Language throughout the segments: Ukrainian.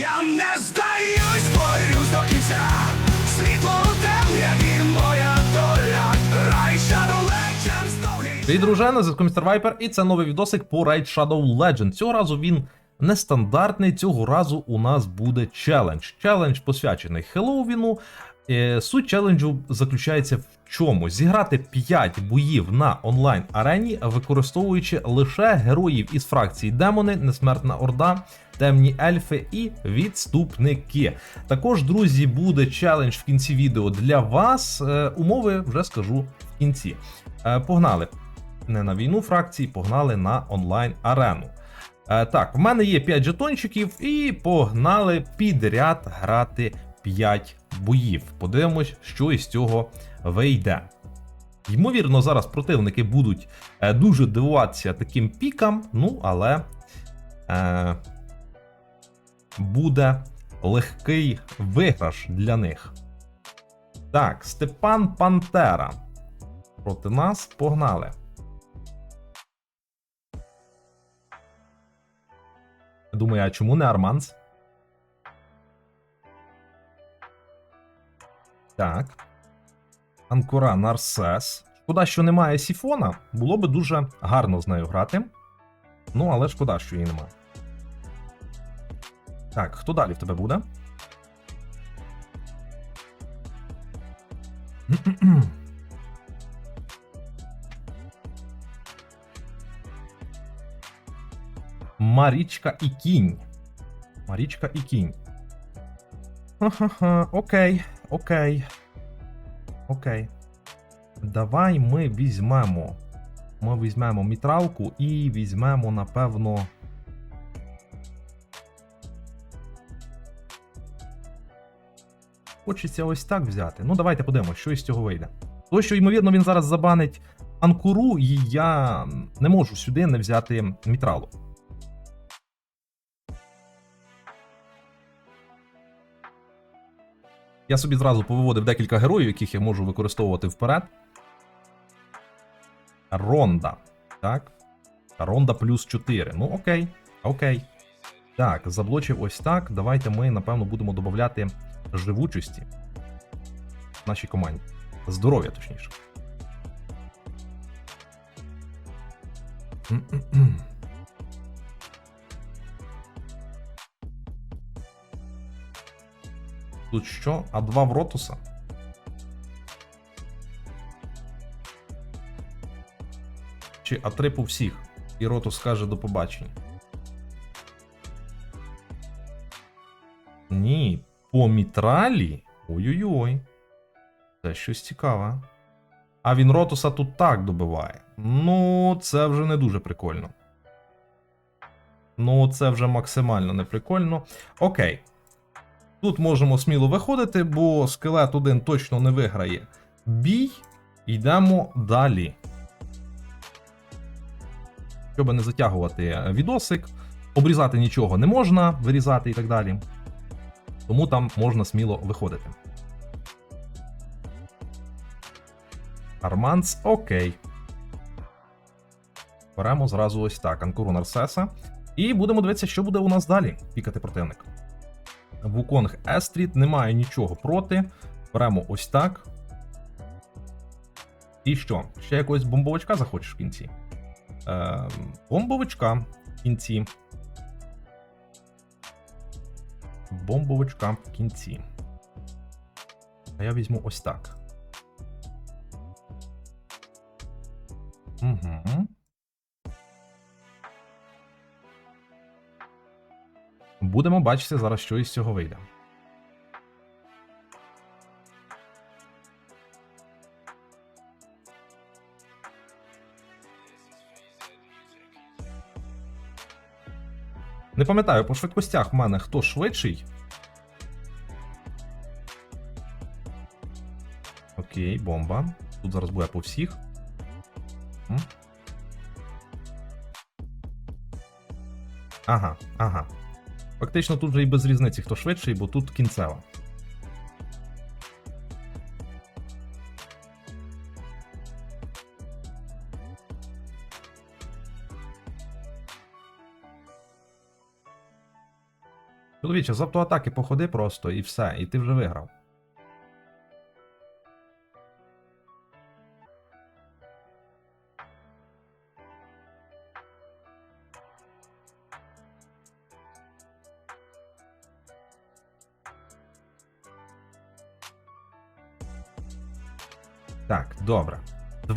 Я не здаюсь, борюсь до кінця. Світло темне і моя доля. Рай Shadow Legends Привіт, друже, на зв'язку Містер Вайпер, і це новий відосик по Raid Shadow Legends. Цього разу він нестандартний, цього разу у нас буде челендж. Челендж посвячений Хеллоуіну. Е, Суть челенджу заключається в чому? Зіграти 5 боїв на онлайн арені, використовуючи лише героїв із фракції Демони, Несмертна Орда, Темні ельфи і відступники. Також, друзі, буде челендж в кінці відео для вас. Е, Умови вже скажу в кінці. Е, Погнали не на війну фракції, погнали на онлайн арену. Е, так, в мене є 5 жетончиків, і погнали підряд грати 5 боїв. Подивимось, що із цього вийде. Ймовірно, зараз противники будуть е, дуже дивуватися таким пікам, ну, але е, буде легкий виграш для них. Так, Степан Пантера. Проти нас погнали. Думаю, а чому не Арманс? Так. Анкора Нарсес. Шкода, що немає Сіфона. Було би дуже гарно з нею грати. Ну, але шкода, що її немає. Так, хто далі в тебе буде? Марічка і кінь. Марічка і кінь. Ха-ха-ха, окей, окей. Окей. Давай ми візьмемо. Ми візьмемо мітралку і візьмемо, напевно. Хочеться ось так взяти. Ну, давайте подивимось, що із цього вийде. То, що, ймовірно, він зараз забанить анкуру, і я не можу сюди не взяти мітралу. Я собі зразу повиводив декілька героїв, яких я можу використовувати вперед. Ронда. Так. Ронда плюс 4. Ну, окей. Окей. Так, заблочив ось так. Давайте ми, напевно, будемо додати живучості нашій команді. Здоров'я, точніше. Тут що? А два в Ротуса? Чи А3 по всіх? І Ротус скаже до побачення. Ні, по мітралі? Ой-ой-ой. Це щось цікаве. А він Ротуса тут так добиває. Ну, це вже не дуже прикольно. Ну, це вже максимально неприкольно. Окей. Тут можемо сміло виходити, бо скелет один точно не виграє бій. Йдемо далі. Щоб не затягувати відосик, обрізати нічого не можна, вирізати і так далі. Тому там можна сміло виходити. Арманс, окей. Беремо зразу ось так. Анкуру Нарсеса. І будемо дивитися, що буде у нас далі. Пікати противник. Вуконг Естріт, немає нічого проти. Беремо ось так. І що? Ще якогось бомбовичка захочеш в кінці? Е, бомбовичка в кінці. Бомбовичка в кінці. А я візьму ось так. Угу. Будемо бачити зараз, що із цього вийде. Не пам'ятаю, по швидкостях в мене хто швидший. Окей, бомба. Тут зараз буде по всіх. Ага, ага. Фактично тут вже і без різниці, хто швидший, бо тут кінцева. Чоловіче, з автоатаки походи просто і все, і ти вже виграв.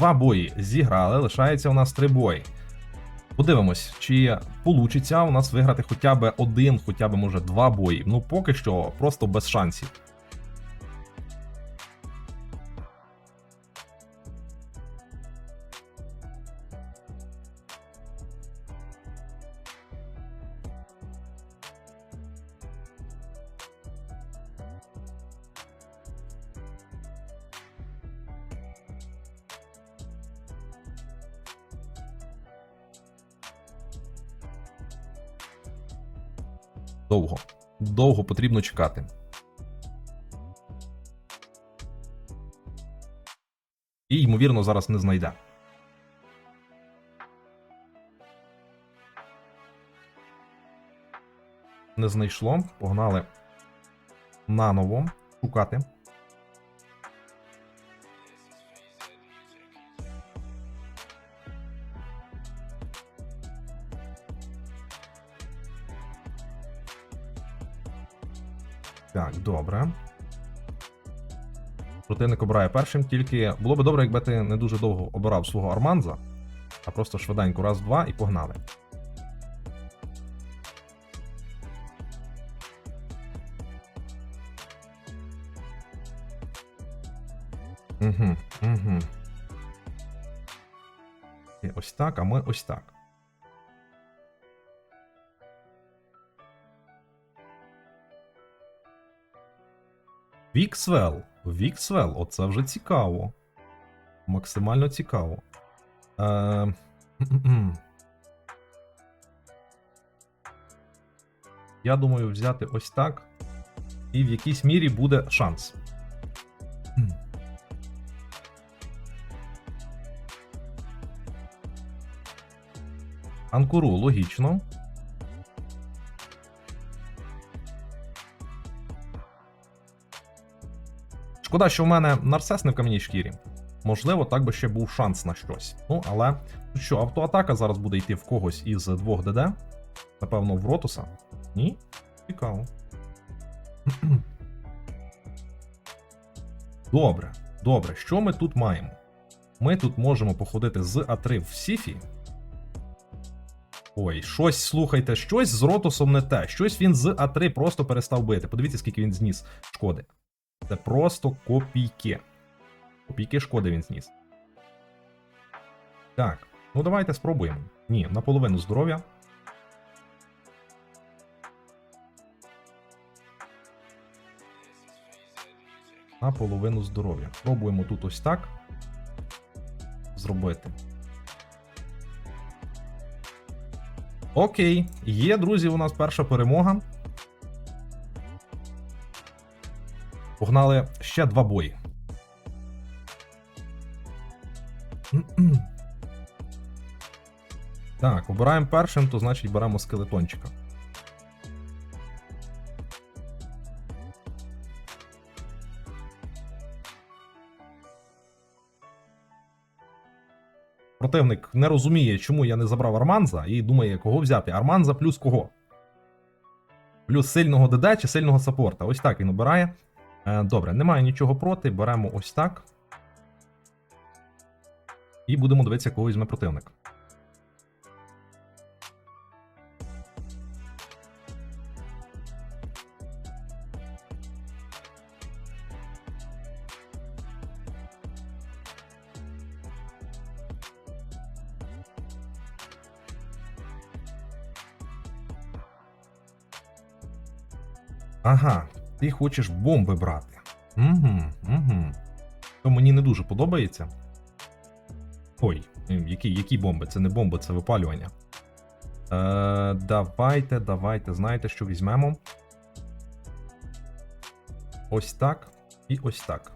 Два бої зіграли, лишається у нас три бої. Подивимось, чи получиться у нас виграти хоча б один, хоча б може два бої. Ну поки що просто без шансів. Довго. Довго потрібно чекати. І, ймовірно, зараз не знайде. Не знайшло. Погнали наново шукати. Противник обирає першим, тільки було би добре, якби ти не дуже довго обирав свого Арманза, а просто швиденько раз-два і погнали. Угу, угу. І ось так, а ми ось так. Віксвел. Віксвел, оце вже цікаво. Максимально цікаво. Е... Я думаю, взяти ось так. І в якійсь мірі буде шанс. Анкуру, логічно. Шкода, що в мене нарцес не в кам'яній шкірі. Можливо, так би ще був шанс на щось. Ну, але що, автоатака зараз буде йти в когось із двох ДД. Напевно, в Ротуса. Ні? Цікаво. Добре, добре, що ми тут маємо? Ми тут можемо походити з А3 в Сіфі. Ой, щось, слухайте, щось з Ротусом не те. Щось він з А3 просто перестав бити. Подивіться, скільки він зніс шкоди. Це просто копійки. Копійки шкоди він зніс. Так, ну давайте спробуємо. Ні, наполовину здоров'я. Наполовину здоров'я. Пробуємо тут ось так. Зробити. Окей, є, друзі, у нас перша перемога. Погнали ще два бої. Так, обираємо першим, то значить беремо скелетончика. Противник не розуміє, чому я не забрав Арманза, і думає, кого взяти. Арманза плюс кого? Плюс сильного ДД чи сильного саппорта. Ось так він обирає. Е, Добре, немає нічого проти. Беремо ось так. І будемо дивитися, кого візьме противник. Ага, ти хочеш бомби брати. Угу, угу. То мені не дуже подобається. Ой, які, які бомби? Це не бомби, це випалювання. Е, давайте, давайте, знаєте, що візьмемо. Ось так і ось так.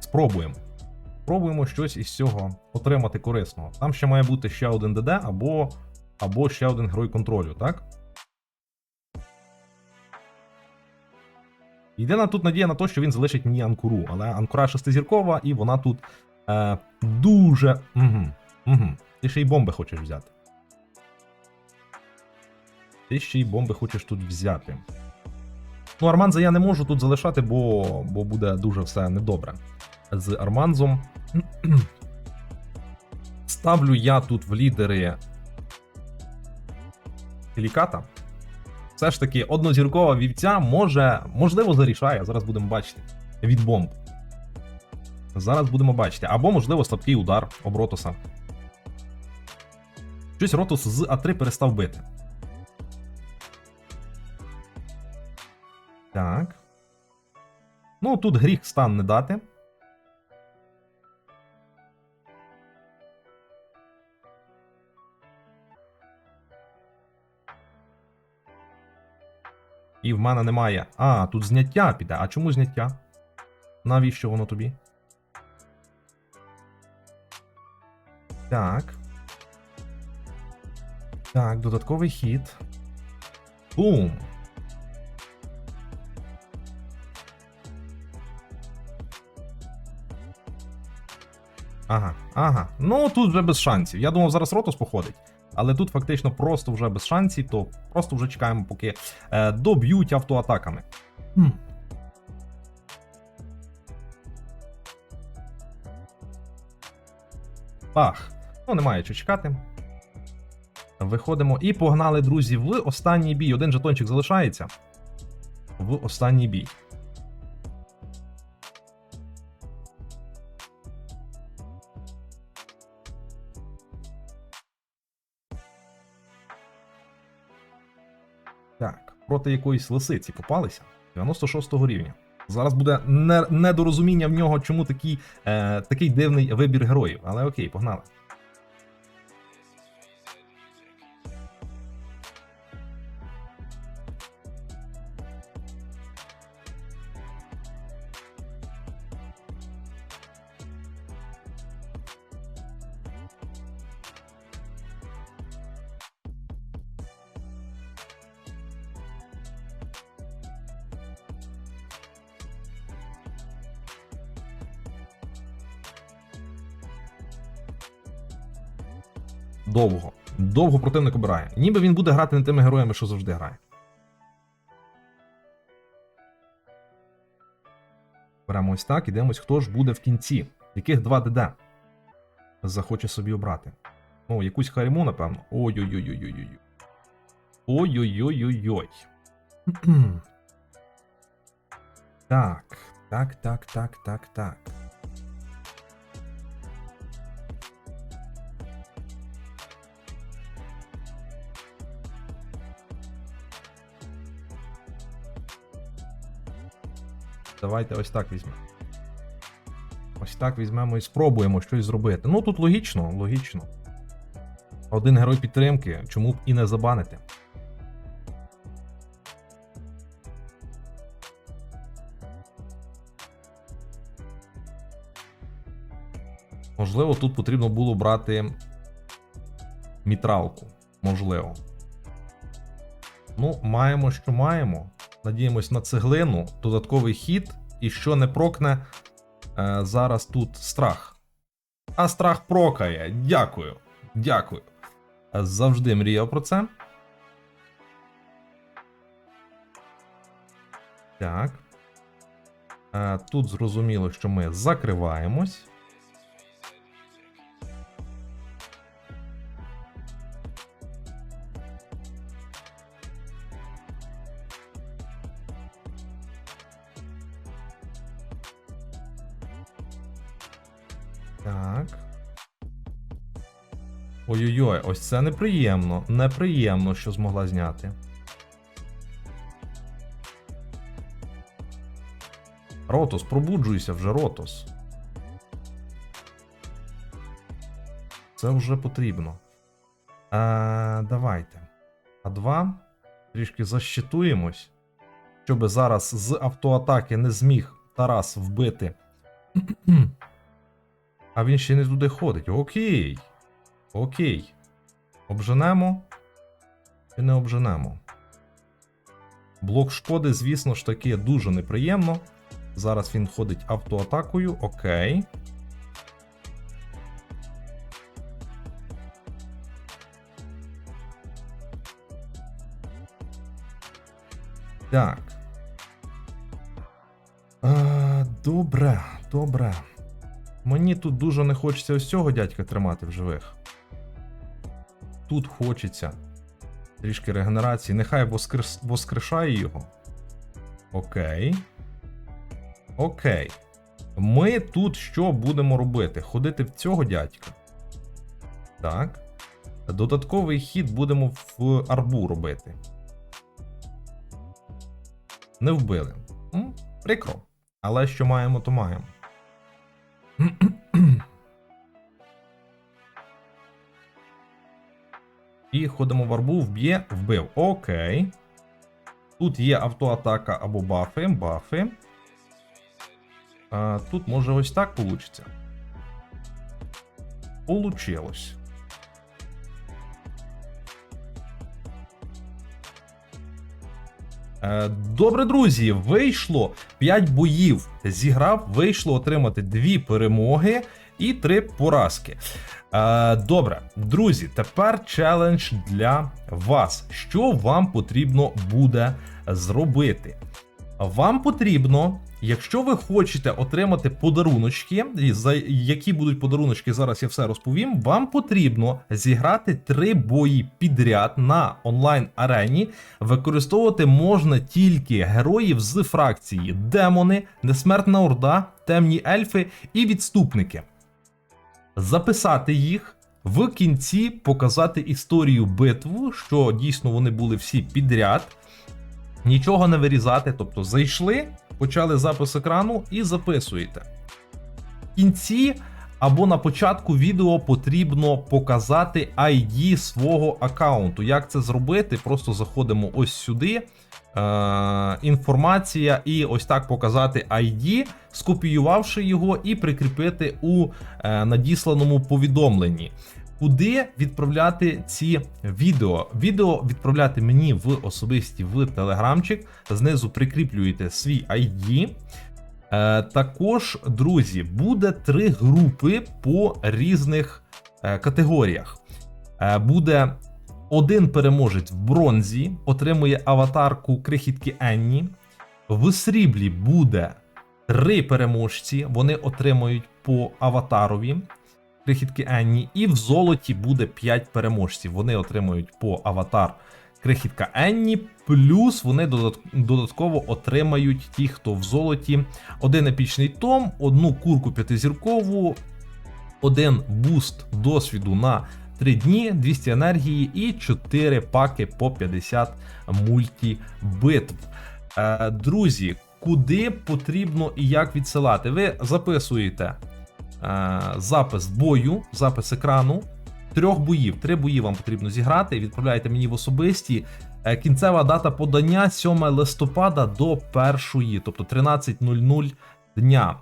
Спробуємо. Спробуємо щось із цього отримати корисного. Там ще має бути ще один ДД або, або ще один герой контролю, так? Єдина тут надія на те, що він залишить мені анкуру, але анкура шестизіркова, і вона тут е, дуже. Угу, угу. Ти ще й бомби хочеш взяти. Ти ще й бомби хочеш тут взяти. Ну, Арманза я не можу тут залишати, бо, бо буде дуже все недобре. З Арманзом. Ставлю я тут в лідери Хеліката. Все ж таки, однозіркова вівця може, можливо, зарішає. Зараз будемо бачити. Від бомб. Зараз будемо бачити. Або, можливо, слабкий удар об Ротоса. Щось Ротос з А3 перестав бити. Так. Ну, тут гріх стан не дати. І в мене немає. А, тут зняття піде. А чому зняття? Навіщо воно тобі? Так. Так, додатковий хід. Бум. Ага, ага. Ну тут вже без шансів. Я думав, зараз Ротос походить. Але тут фактично просто вже без шансів, то просто вже чекаємо, поки е, доб'ють автоатаками. Хм. Пах. Ну, немає що чекати. Виходимо і погнали, друзі, в останній бій. Один жетончик залишається. В останній бій. Проти якоїсь лисиці попалися 96 рівня. Зараз буде недорозуміння в нього, чому такий, е, такий дивний вибір героїв. Але окей, погнали. Довго. Довго противник обирає. Ніби він буде грати не тими героями, що завжди грає. Беремо ось так, ідемось, хто ж буде в кінці. Яких два ДД захоче собі обрати. Ну, якусь харіму, напевно. Ой-ой-ой-ой-ой-ой. Ой-ой-ой-ой-ой. Так, так, так, так, так, так. Давайте ось так візьмемо. Ось так візьмемо і спробуємо щось зробити. Ну тут логічно, логічно. Один герой підтримки, чому б і не забанити. Можливо, тут потрібно було брати мітралку. Можливо. Ну, маємо, що маємо. Надіємось на цеглину, додатковий хід, і що не прокне е, зараз тут страх. А страх прокає. Дякую. Дякую. Завжди мріяв про це. Так. Е, Тут зрозуміло, що ми закриваємось. Так. Ой-ой-ой, ось це неприємно. Неприємно, що змогла зняти. Ротос, пробуджуйся вже, Ротос. Це вже потрібно. А, давайте. А2. Трішки защитуємось. Щоб зараз з автоатаки не зміг Тарас вбити. А він ще не туди ходить. Окей. Окей. Обженемо. Чи не обженемо? Блок шкоди, звісно ж таки, дуже неприємно. Зараз він ходить автоатакою. Окей. Так. Добре, добре. Мені тут дуже не хочеться ось цього дядька тримати в живих. Тут хочеться трішки регенерації. Нехай воскрес... воскрешає його. Окей. Окей. Ми тут що будемо робити? Ходити в цього дядька. Так. Додатковий хід будемо в арбу робити. Не вбили. М, Прикро. Але що маємо, то маємо. І ходимо в арбу, вб'є, вбив. Окей. Тут є автоатака або бафи. Бафи. А, тут може ось так получиться. Получилось. Добре, друзі, вийшло 5 боїв. Зіграв, вийшло отримати 2 перемоги і 3 поразки. Е, Добре, друзі, тепер челендж для вас. Що вам потрібно буде зробити? Вам потрібно, якщо ви хочете отримати подаруночки, за які будуть подаруночки, зараз я все розповім. Вам потрібно зіграти три бої підряд на онлайн арені. Використовувати можна тільки героїв з фракції демони, несмертна орда, темні ельфи і відступники. Записати їх. В кінці показати історію битву, що дійсно вони були всі підряд нічого не вирізати. Тобто зайшли, почали запис екрану і записуєте. В кінці або на початку відео потрібно показати ID свого аккаунту. Як це зробити? Просто заходимо ось сюди. Е, інформація, і ось так показати ID, скопіювавши його, і прикріпити у е, надісланому повідомленні. Куди відправляти ці відео? Відео відправляти мені в особисті в телеграмчик. Знизу прикріплюєте свій ID. Е, також, друзі, буде три групи по різних е, категоріях. Е, буде один переможець в бронзі, отримує аватарку крихітки Енні. В сріблі буде три переможці, вони отримують по аватарові крихітки Енні, і в золоті буде 5 переможців. Вони отримують по аватар крихітка Енні, плюс вони додатково отримають ті, хто в золоті, один епічний том, одну курку п'ятизіркову, один буст досвіду на 3 дні, 200 енергії і 4 паки по 50 мультібитв. Е, друзі, куди потрібно і як відсилати? Ви записуєте запис бою, запис екрану. Трьох боїв, три бої вам потрібно зіграти. Відправляйте мені в особисті. Е, Кінцева дата подання 7 листопада до 1, тобто 13.00 дня.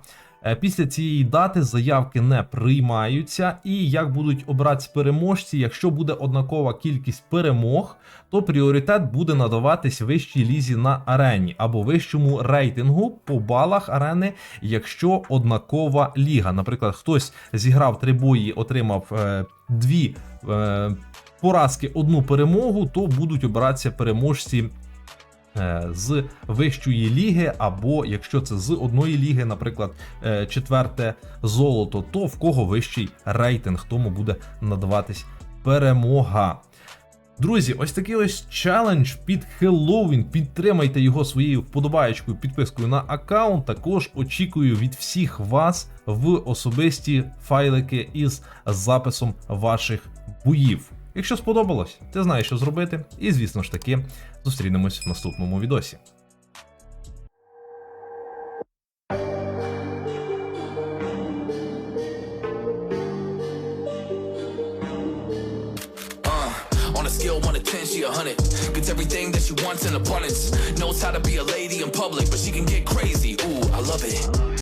Е, Після цієї дати заявки не приймаються, і як будуть обратися переможці, якщо буде однакова кількість перемог, то пріоритет буде надаватись вищій лізі на арені або вищому рейтингу по балах арени, якщо однакова ліга. Наприклад, хтось зіграв три бої, отримав е, дві е, поразки, одну перемогу, то будуть обиратися переможці з вищої ліги, або якщо це з одної ліги, наприклад, е, четверте золото, то в кого вищий рейтинг, тому буде надаватись перемога. Друзі, ось такий ось челендж під Хеллоуін. Підтримайте його своєю вподобаєчкою, підпискою на аккаунт. Також очікую від всіх вас в особисті файлики із записом ваших боїв. Якщо сподобалось, ти знаєш, що зробити. І звісно ж таки, зустрінемось в наступному відосі. Uh, on a scale 1 to 10, she a 100. Gets everything that she wants in abundance. Knows how to be a lady in public, but she can get crazy. Ooh, I love it.